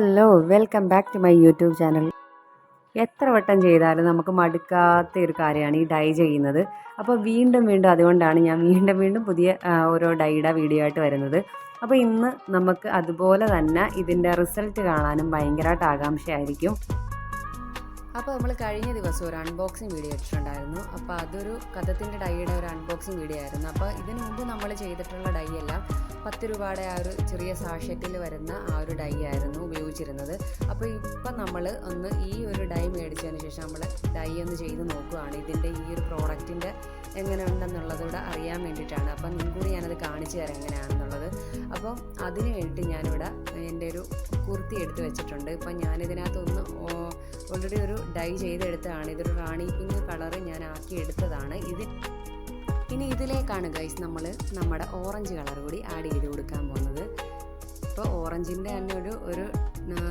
Hello welcome back to my YouTube channel എത്ര വട്ടം ചെയ്താലും നമുക്ക് മടുക്കാത്ത ഒരു കാര്യമാണ് ഈ ഡൈ ചെയ്യുന്നത്. അപ്പോൾ വീണ്ടും വീണ്ടും അതുകൊണ്ടാണ് ഞാൻ വീണ്ടും വീണ്ടും പുതിയ ഓരോ ഡൈയുടെ വീഡിയോ ആയിട്ട് വരുന്നത്. അപ്പോൾ ഇന്ന് നമുക്ക് അതുപോലെ തന്നെ ഇതിന്റെ റിസൾട്ട് കാണാനും ഭയങ്കരമായിട്ട് ആകാംക്ഷയായിരിക്കും. അപ്പോൾ നമ്മൾ കഴിഞ്ഞ ദിവസം ഒരു അൺബോക്സിങ് വീഡിയോ ഇട്ടിട്ടുണ്ടായിരുന്നു. അപ്പോൾ അതൊരു കഥത്തിന്റെ ഡൈയുടെ ഒരു അൺബോക്സിങ് വീഡിയോ ആയിരുന്നു. അപ്പോൾ ഇതിനു മുമ്പ് നമ്മൾ ചെയ്തിട്ടുള്ള ഡൈ എല്ലാം പത്ത് രൂപയുടെ ആ ഒരു ചെറിയ സാഷറ്റിൽ വരുന്ന ആ ഒരു ഡൈ ആയിരുന്നു ഉപയോഗിച്ചിരുന്നത്. അപ്പോൾ ഇപ്പം നമ്മൾ ഒന്ന് ഈ ഒരു ഡൈ മേടിച്ചതിന് ശേഷം നമ്മൾ ഡൈ ഒന്ന് ചെയ്ത് നോക്കുകയാണ് ഇതിന്റെ ഈ ഒരു പ്രോഡക്റ്റിന്റെ എങ്ങനെ ഉണ്ടെന്നുള്ളതൂടെ അറിയാൻ വേണ്ടിയിട്ടാണ്. അപ്പം നിങ്ങൾക്ക് കൂടി ഞാനത് കാണിച്ചു തരാം എങ്ങനെയാണെന്നുള്ളത്. അപ്പം അതിന് വേണ്ടിയിട്ട് ഞാനിവിടെ എന്റെ ഒരു കുർത്തി എടുത്ത് വെച്ചിട്ടുണ്ട്. ഇപ്പം ഞാനിതിനകത്തൊന്ന് ഓൾറെഡി ഒരു ഡൈ ചെയ്തെടുത്തതാണ്. ഇതൊരു റാണി പിങ്ക് കളർ ഞാൻ ആക്കി എടുത്തതാണ് ഇത്. ഇനി ഇതിലേക്കാണ് ഗൈസ് നമ്മൾ നമ്മുടെ ഓറഞ്ച് കളർ കൂടി ആഡ് ചെയ്ത് കൊടുക്കാൻ പോകുന്നത്. ഇപ്പോൾ ഓറഞ്ചിന്റെ തന്നെ ഒരു ഒരു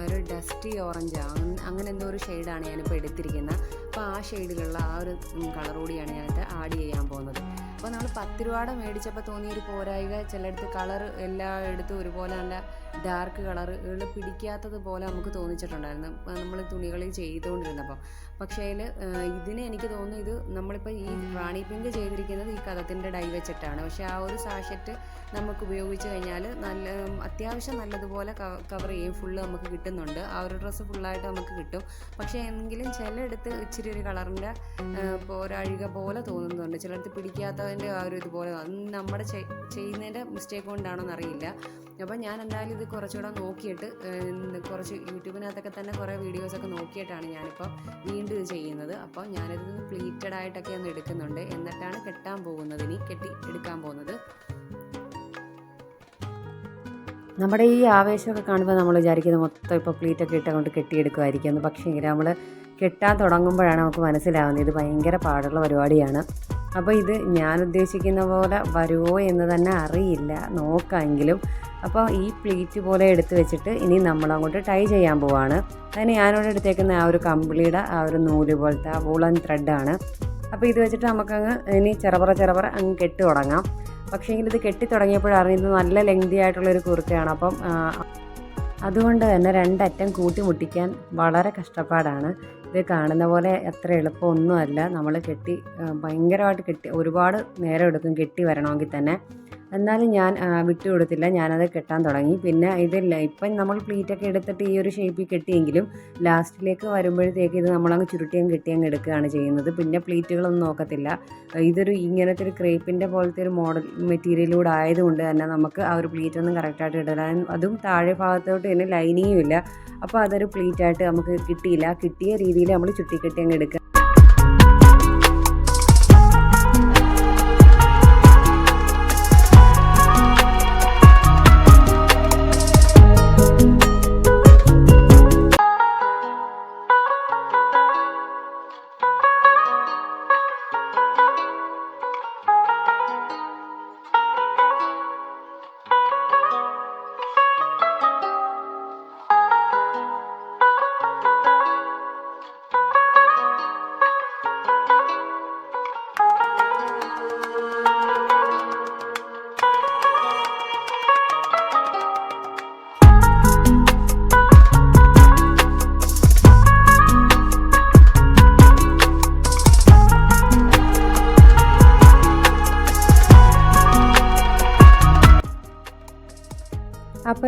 ഒരു ഡസ്റ്റി ഓറഞ്ച് അങ്ങനെ എന്തോ ഒരു ഷെയ്ഡാണ് ഞാനിപ്പോൾ എടുത്തിരിക്കുന്നത് അപ്പോൾ ആ ഷെയ്ഡിലുള്ള ആ ഒരു കളർ കൂടിയാണ് ഞാനിത് ആഡ് ചെയ്യാൻ പോകുന്നത്. അപ്പോൾ നമ്മൾ പത്ത് രൂപയുടെ മേടിച്ചപ്പോൾ തോന്നിയൊരു പോരായിക. ചിലയിടത്ത് കളർ എല്ലായിടത്തും ഒരുപോലെ നല്ല ഡാർക്ക് കളറുകൾ പിടിക്കാത്തത് പോലെ നമുക്ക് തോന്നിച്ചിട്ടുണ്ടായിരുന്നു. നമ്മൾ തുണികളിൽ ചെയ്തുകൊണ്ടിരുന്നപ്പോൾ പക്ഷേ ഇതിന് എനിക്ക് തോന്നുന്നു ഇത് നമ്മളിപ്പോൾ ഈ റാണി പിങ്ക് ചെയ്തിരിക്കുന്നത് ഈ കഥത്തിന്റെ ഡൈ വെച്ചിട്ടാണ് പക്ഷേ ആ ഒരു സാഷറ്റ് നമുക്ക് ഉപയോഗിച്ച് കഴിഞ്ഞാൽ നല്ല അത്യാവശ്യം നല്ലതുപോലെ കവർ ചെയ്യും. ഫുള്ള് നമുക്ക് കിട്ടുന്നുണ്ട്. ആ ഒരു ഡ്രസ്സ് ഫുള്ളായിട്ട് നമുക്ക് കിട്ടും. പക്ഷേ എങ്കിലും ചിലയിടത്ത് ഇച്ചിരി ഒരു കളറിന്റെ പോരാഴിക പോലെ തോന്നുന്നുണ്ട്. ചിലയിടത്ത് പിടിക്കാത്തതിന്റെ ആ ഒരു ഇതുപോലെ. നമ്മുടെ ചെയ്- ചെയ്യുന്നതിന്റെ മിസ്റ്റേക്ക് കൊണ്ടാണോ എന്നറിയില്ല അപ്പോൾ ഞാൻ എന്തായാലും ഇത് കുറച്ചുകൂടെ നോക്കിയിട്ട് കുറച്ച് യൂട്യൂബിനകത്തൊക്കെ തന്നെ കുറേ വീഡിയോസൊക്കെ നോക്കിയിട്ടാണ് ഞാനിപ്പോൾ വീണ്ടും ഇത് ചെയ്യുന്നത്. അപ്പോൾ ഞാനിത് പ്ലീറ്റഡ് ആയിട്ടൊക്കെ ഒന്ന് എടുക്കുന്നുണ്ട്. എന്നിട്ടാണ് കെട്ടാൻ പോകുന്നത്. ഇനി കെട്ടി എടുക്കാൻ പോകുന്നത്. നമ്മുടെ ഈ ആവേശമൊക്കെ കാണുമ്പോൾ നമ്മൾ വിചാരിക്കുന്നത് മൊത്തം ഇപ്പോൾ പ്ലീറ്റൊക്കെ ഇട്ടുകൊണ്ട് കെട്ടിയെടുക്കുമായിരിക്കും എന്ന്. പക്ഷേ നമ്മൾ കെട്ടാൻ തുടങ്ങുമ്പോഴാണ് നമുക്ക് മനസ്സിലാവുന്നത് ഇത് ഭയങ്കര പാടുള്ള പരിപാടിയാണ്. അപ്പോൾ ഇത് ഞാൻ ഉദ്ദേശിക്കുന്ന പോലെ വരുമോ എന്ന് തന്നെ അറിയില്ല. നോക്കാമെങ്കിലും അപ്പോൾ ഈ പ്ലീറ്റ് പോലെ എടുത്ത് വെച്ചിട്ട് ഇനി നമ്മൾ അങ്ങോട്ട് ടൈ ചെയ്യാൻ പോവാണ്. അതിന് ഞാനിവിടെ എടുത്തേക്കുന്ന ആ ഒരു കമ്പിളിയുടെ ആ ഒരു നൂൽ പോലത്തെ ആ വൂളൻ ത്രെഡാണ് അപ്പോൾ ഇത് വെച്ചിട്ട് നമുക്കങ്ങ് ഇനി ചെറപറ ചെറപറ അങ്ങ് കെട്ടി തുടങ്ങാം. പക്ഷേ ഇത് കെട്ടി തുടങ്ങിയപ്പോഴാണ് ഇത് നല്ല ലെങ്തി ആയിട്ടുള്ളൊരു കുർത്തയാണ്. അപ്പം അതുകൊണ്ട് തന്നെ രണ്ടറ്റം കൂട്ടി മുട്ടിക്കാൻ വളരെ കഷ്ടപ്പാടാണ്. ഇത് കാണുന്ന പോലെ അത്ര എളുപ്പമൊന്നുമല്ല. നമ്മൾ കെട്ടി ഭയങ്കരമായിട്ട് കെട്ടി ഒരുപാട് നേരം എടുക്കും കെട്ടി വരണമെങ്കിൽ തന്നെ. എന്നാലും ഞാൻ വിട്ടുകൊടുത്തില്ല. ഞാനത് കെട്ടാൻ തുടങ്ങി. പിന്നെ ഇതില്ല ഇപ്പം നമ്മൾ പ്ലീറ്റൊക്കെ എടുത്തിട്ട് ഈ ഒരു ഷേപ്പിൽ കെട്ടിയെങ്കിലും ലാസ്റ്റിലേക്ക് വരുമ്പോഴത്തേക്ക് ഇത് നമ്മളങ്ങ് ചുരുട്ടിയും കെട്ടിയും എടുക്കുകയാണ് ചെയ്യുന്നത്. പിന്നെ പ്ലീറ്റുകളൊന്നും നോക്കത്തില്ല. ഇതൊരു ഇങ്ങനത്തെ ഒരു ക്രേപ്പിന്റെ പോലത്തെ ഒരു മോഡൽ മെറ്റീരിയലൂടെ ആയതുകൊണ്ട് തന്നെ നമുക്ക് ആ ഒരു പ്ലീറ്റൊന്നും കറക്റ്റായിട്ട് ഇടാൻ അതും താഴെ ഭാഗത്തോട്ട് തന്നെ ലൈനിങ്ങും ഇല്ല. അപ്പോൾ അതൊരു പ്ലീറ്റായിട്ട് നമുക്ക് കിട്ടിയില്ല. കിട്ടിയ രീതിയിൽ നമ്മൾ ചുറ്റിക്കെട്ടി അങ്ങ് എടുക്കുക.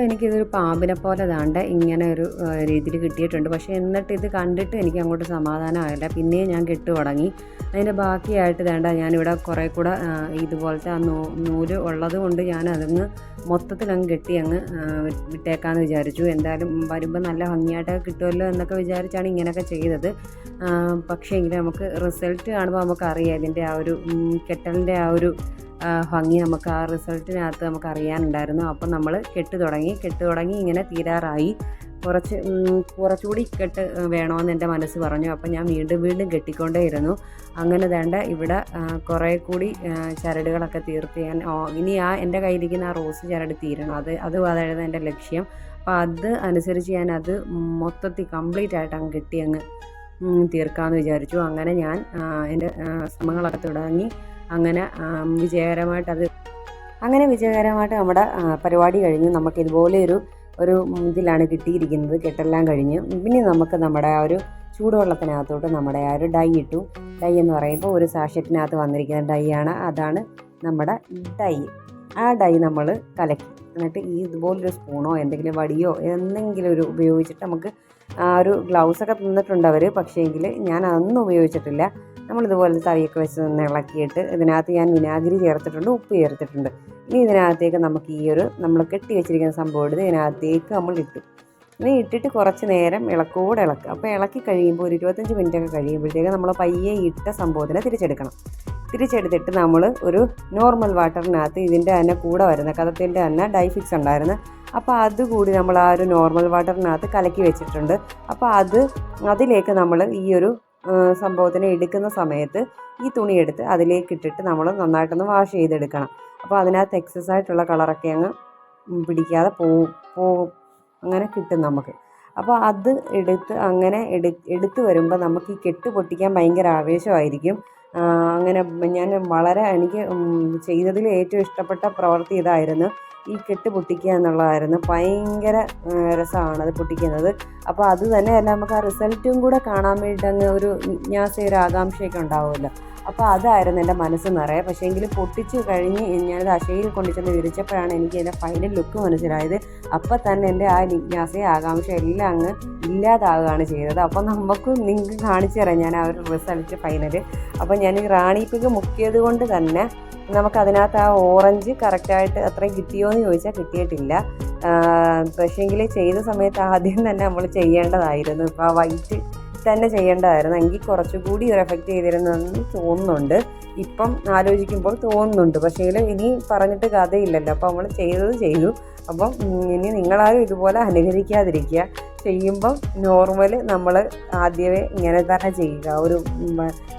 എനിക്കിതൊരു പാമ്പിനെ പോലെ ദാണ്ട് ഇങ്ങനെ ഒരു രീതിയിൽ കിട്ടിയിട്ടുണ്ട്. പക്ഷേ എന്നിട്ട് ഇത് കണ്ടിട്ട് എനിക്ക് അങ്ങോട്ട് സമാധാനമായില്ല. പിന്നെയും ഞാൻ കെട്ടു തുടങ്ങി അതിന്റെ ബാക്കിയായിട്ട് വേണ്ട ഞാനിവിടെ കുറേ കൂടെ ഇതുപോലത്തെ ആ നൂ നൂൽ ഉള്ളത് കൊണ്ട് ഞാൻ അതങ്ങ് മൊത്തത്തിൽ അങ്ങ് കെട്ടി അങ്ങ് വിട്ടേക്കാന്ന് വിചാരിച്ചു. എന്തായാലും വരുമ്പോൾ നല്ല ഭംഗിയായിട്ടൊക്കെ കിട്ടുമല്ലോ എന്നൊക്കെ വിചാരിച്ചാണ് ഇങ്ങനെയൊക്കെ ചെയ്തത്. പക്ഷേ എങ്കിൽ നമുക്ക് റിസൾട്ട് കാണുമ്പോൾ നമുക്കറിയാം ഇതിന്റെ ആ ഒരു കെട്ടലിന്റെ ആ ഒരു ഭംഗി നമുക്ക് ആ റിസൾട്ടിനകത്ത് നമുക്ക് അറിയാനുണ്ടായിരുന്നു. അപ്പം നമ്മൾ കെട്ട് തുടങ്ങി കെട്ട് തുടങ്ങി ഇങ്ങനെ തീരാറായി. കുറച്ച് കുറച്ചുകൂടി കെട്ട് വേണമെന്ന് എന്റെ മനസ്സ് പറഞ്ഞു. അപ്പം ഞാൻ വീണ്ടും വീണ്ടും കെട്ടിക്കൊണ്ടേയിരുന്നു. അങ്ങനെ വേണ്ട ഇവിടെ കുറേ കൂടി ചരടുകളൊക്കെ തീർത്ത് ഞാൻ ഇനി ആ എന്റെ കയ്യിലിരിക്കുന്ന ആ റോസ് ചരട് തീരണം. അത് അത് അതായിരുന്നു എന്റെ ലക്ഷ്യം. അപ്പോൾ അത് അനുസരിച്ച് ഞാൻ അത് മൊത്തത്തിൽ കംപ്ലീറ്റ് ആയിട്ട് അങ്ങ് കെട്ടി അങ്ങ് തീർക്കാമെന്ന് വിചാരിച്ചു. അങ്ങനെ ഞാൻ എന്റെ ശ്രമങ്ങളൊക്കെ തുടങ്ങി. അങ്ങനെ വിജയകരമായിട്ട് അത് അങ്ങനെ വിജയകരമായിട്ട് നമ്മുടെ പരിപാടി കഴിഞ്ഞു. നമുക്ക് ഇതുപോലെ ഒരു ഒരു ഇതിലാണ് കിട്ടിയിരിക്കുന്നത്. കെട്ടെല്ലാം കഴിഞ്ഞു. പിന്നെ നമുക്ക് നമ്മുടെ ആ ഒരു ചൂടുവെള്ളത്തിനകത്തോട്ട് നമ്മുടെ ആ ഒരു ഡൈ ഇട്ടു. ഡൈ എന്ന് പറയുമ്പോൾ ഒരു സാഷറ്റിനകത്ത് വന്നിരിക്കുന്ന ഡൈ ആണ്. അതാണ് നമ്മുടെ ഡൈ. ആ ഡൈ നമ്മൾ കലക്കി. എന്നിട്ട് ഈ ഇതുപോലൊരു സ്പൂണോ എന്തെങ്കിലും വടിയോ എന്തെങ്കിലും ഒരു ഉപയോഗിച്ചിട്ട് നമുക്ക് ആ ഒരു ഗ്ലൗസൊക്കെ തന്നിട്ടുണ്ട് അവർ പക്ഷേങ്കിൽ ഞാൻ അതൊന്നും ഉപയോഗിച്ചിട്ടില്ല. നമ്മളിതുപോലെ തവിയൊക്കെ വെച്ച് നിന്ന് ഇളക്കിയിട്ട് ഇതിനകത്ത് ഞാൻ വിനാഗിരി ചേർത്തിട്ടുണ്ട് ഉപ്പ് ചേർത്തിട്ടുണ്ട്. ഇനി ഇതിനകത്തേക്ക് നമുക്ക് ഈ ഒരു നമ്മൾ കെട്ടി വെച്ചിരിക്കുന്ന സംഭവം എടുത്ത് ഇതിനകത്തേക്ക് നമ്മൾ ഇട്ടു. ഇനി ഇട്ടിട്ട് കുറച്ച് നേരം ഇളക്കോടെ ഇളക്കുക അപ്പോൾ ഇളക്കി കഴിയുമ്പോൾ ഒരു ഇരുപത്തഞ്ച് മിനിറ്റ് ഒക്കെ കഴിയുമ്പോഴത്തേക്ക് നമ്മൾ പയ്യെ ഇട്ട സംഭവത്തിനെ തിരിച്ചെടുക്കണം. തിരിച്ചെടുത്തിട്ട് നമ്മൾ ഒരു നോർമൽ വാട്ടറിനകത്ത് ഇതിന്റെ തന്നെ കൂടെ വരുന്ന കഥത്തിന്റെ തന്നെ ഡൈഫിക്സ് ഉണ്ടായിരുന്നു. അപ്പോൾ അതുകൂടി നമ്മൾ ആ ഒരു നോർമൽ വാട്ടറിനകത്ത് കലക്കി വെച്ചിട്ടുണ്ട്. അപ്പോൾ അത് അതിലേക്ക് നമ്മൾ ഈ ഒരു സംഭവത്തിന് എടുക്കുന്ന സമയത്ത് ഈ തുണി എടുത്ത് അതിലേക്ക് ഇട്ടിട്ട് നമ്മൾ നന്നായിട്ടൊന്ന് വാഷ് ചെയ്തെടുക്കണം. അപ്പോൾ അതിനകത്ത് എക്സസ് ആയിട്ടുള്ള കളറൊക്കെ അങ്ങ് പിടിക്കാതെ പോവും അങ്ങനെ കിട്ടും നമുക്ക്. അപ്പോൾ അത് എടുത്ത് അങ്ങനെ എടു എടുത്ത് വരുമ്പോൾ നമുക്ക് ഈ കെട്ട് പൊട്ടിക്കാൻ ഭയങ്കര ആവേശമായിരിക്കും. അങ്ങനെ ഞാൻ വളരെ എനിക്ക് ചെയ്തതിൽ ഏറ്റവും ഇഷ്ടപ്പെട്ട പ്രവൃത്തി ഇതായിരുന്നു. ഈ കെട്ട് പൊട്ടിക്കുക എന്നുള്ളതായിരുന്നു. ഭയങ്കര രസമാണ് അത് പൊട്ടിക്കുന്നത്. അപ്പോൾ അത് തന്നെ അല്ല നമുക്ക് ആ റിസൾട്ടും കൂടെ കാണാൻ വേണ്ടി അങ്ങ് ഒരു ജിജ്ഞാസ ഒരു ആകാംക്ഷയൊക്കെ ഉണ്ടാവുമല്ലോ. അപ്പോൾ അതായിരുന്നു എന്റെ മനസ്സ് നിറയെ. പക്ഷേ എങ്കിൽ പൊട്ടിച്ച് കഴിഞ്ഞ് ഞാനത് അശയിൽ കൊണ്ടു ചെന്ന് വിരിച്ചപ്പോഴാണ് എനിക്ക് എന്റെ ഫൈനൽ ലുക്ക് മനസ്സിലായത്. അപ്പോൾ തന്നെ എന്റെ ആ ജിജ്ഞാസയും ആകാംക്ഷയും എല്ലാം അങ്ങ് ഇല്ലാതാവുകയാണ് ചെയ്തത്. അപ്പോൾ നമുക്ക് നിങ്ങൾക്ക് കാണിച്ചു തരാം ഞാൻ ആ ഒരു റിസൾട്ട് ഫൈനൽ അപ്പോൾ ഞാൻ ഈ റാണിപ്പിക്ക് മുക്കിയത് കൊണ്ട് തന്നെ നമുക്കതിനകത്ത് ആ ഓറഞ്ച് കറക്റ്റായിട്ട് അത്രയും കിട്ടിയോ എന്ന് ചോദിച്ചാൽ കിട്ടിയിട്ടില്ല. പക്ഷേങ്കിൽ ചെയ്ത സമയത്ത് ആദ്യം തന്നെ നമ്മൾ ചെയ്യേണ്ടതായിരുന്നു. ഇപ്പോൾ ആ വൈറ്റ് തന്നെ ചെയ്യേണ്ടതായിരുന്നു. എങ്കിൽ കുറച്ചുകൂടി ഒരു എഫക്റ്റ് ചെയ്തിരുന്നെന്ന് തോന്നുന്നുണ്ട്. ഇപ്പം ആലോചിക്കുമ്പോൾ തോന്നുന്നുണ്ട്. പക്ഷേ ഇനി പറഞ്ഞിട്ട് കഥയില്ലല്ലോ. അപ്പോൾ നമ്മൾ ചെയ്തത് ചെയ്തു. അപ്പം ഇനി നിങ്ങളാരും ഇതുപോലെ അനുകരിക്കാതിരിക്കുക. ചെയ്യുമ്പം നോർമൽ നമ്മൾ ആദ്യമേ ഇങ്ങനെ തന്നെ ചെയ്യുക. ഒരു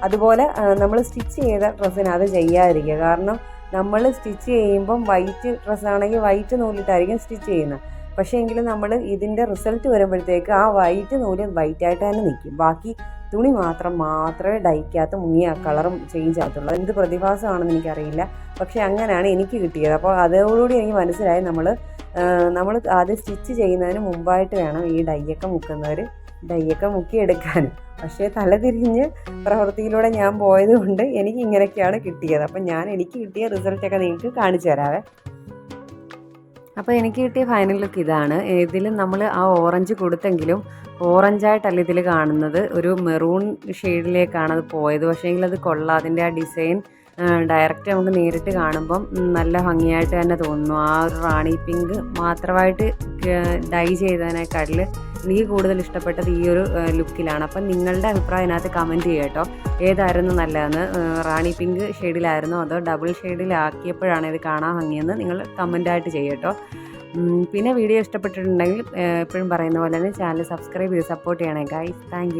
അതുപോലെ നമ്മൾ സ്റ്റിച്ച് ചെയ്ത ഡ്രസ്സിന് അത് ചെയ്യാതിരിക്കുക. കാരണം നമ്മൾ സ്റ്റിച്ച് ചെയ്യുമ്പം വൈറ്റ് ഡ്രസ്സാണെങ്കിൽ വൈറ്റ് നൂലിട്ടായിരിക്കും സ്റ്റിച്ച് ചെയ്യുന്നത്. പക്ഷേ എങ്കിൽ നമ്മൾ ഇതിന്റെ റിസൾട്ട് വരുമ്പോഴത്തേക്ക് ആ വൈറ്റ് നൂൽ വൈറ്റായിട്ട് തന്നെ നിൽക്കും. ബാക്കി തുണി മാത്രം മാത്രമേ ഡൈക്കകത്ത് മുങ്ങിയ കളറും ചേഞ്ച് ആകത്തുള്ളൂ. എന്ത് പ്രതിഭാസമാണെന്ന് എനിക്കറിയില്ല. പക്ഷേ അങ്ങനെയാണ് എനിക്ക് കിട്ടിയത്. അപ്പോൾ അതോടുകൂടി എനിക്ക് മനസ്സിലായി നമ്മൾ നമ്മൾ അത് സ്റ്റിച്ച് ചെയ്യുന്നതിന് മുമ്പായിട്ട് വേണം ഈ ഡൈയൊക്കെ മുക്കുന്നവർ ഡൈയൊക്കെ മുക്കിയെടുക്കാൻ പക്ഷേ തലതിരിഞ്ഞ് പ്രവൃത്തിയിലൂടെ ഞാൻ പോയത് കൊണ്ട് എനിക്ക് ഇങ്ങനെയൊക്കെയാണ് കിട്ടിയത്. അപ്പം ഞാൻ എനിക്ക് കിട്ടിയ റിസൾട്ടൊക്കെ നിങ്ങൾക്ക് കാണിച്ചു തരാവേ. അപ്പോൾ എനിക്ക് കിട്ടിയ ഫൈനൽ ലുക്ക് ഇതാണ്. ഇതിൽ നമ്മൾ ആ ഓറഞ്ച് കൊടുത്തെങ്കിലും ഓറഞ്ചായിട്ടല്ല ഇതിൽ കാണുന്നത്. ഒരു മെറൂൺ ഷെയ്ഡിലേക്കാണ് അത് പോയത്. പക്ഷേങ്കിൽ അത് കൊള്ളാം. അതിന്റെ ആ ഡിസൈൻ ഡയറക്റ്റ് നമുക്ക് നേരിട്ട് കാണുമ്പം നല്ല ഭംഗിയായിട്ട് തന്നെ തോന്നുന്നു. ആ ഒരു റാണി പിങ്ക് മാത്രമായിട്ട് ഡൈ ചെയ്തതിനേക്കാട്ടിൽ എനിക്ക് കൂടുതൽ ഇഷ്ടപ്പെട്ടത് ഈ ഒരു ലുക്കിലാണ് അപ്പം നിങ്ങളുടെ അഭിപ്രായം അതിനകത്ത് കമന്റ് ചെയ്യുക കേട്ടോ. ഏതായിരുന്നു നല്ലതെന്ന്? റാണി പിങ്ക് ഷെയ്ഡിലായിരുന്നോ? അതോ ഡബിൾ ഷെയ്ഡിലാക്കിയപ്പോഴാണ് ഇത് കാണാൻ ഭംഗിയെന്ന് നിങ്ങൾ കമന്റായിട്ട് ചെയ്യട്ടോ പിന്നെ വീഡിയോ ഇഷ്ടപ്പെട്ടിട്ടുണ്ടെങ്കിൽ എപ്പോഴും പറയുന്ന പോലെ തന്നെ ചാനൽ സബ്സ്ക്രൈബ് ചെയ്ത് സപ്പോർട്ട് ചെയ്യണേ ഗൈസ് താങ്ക്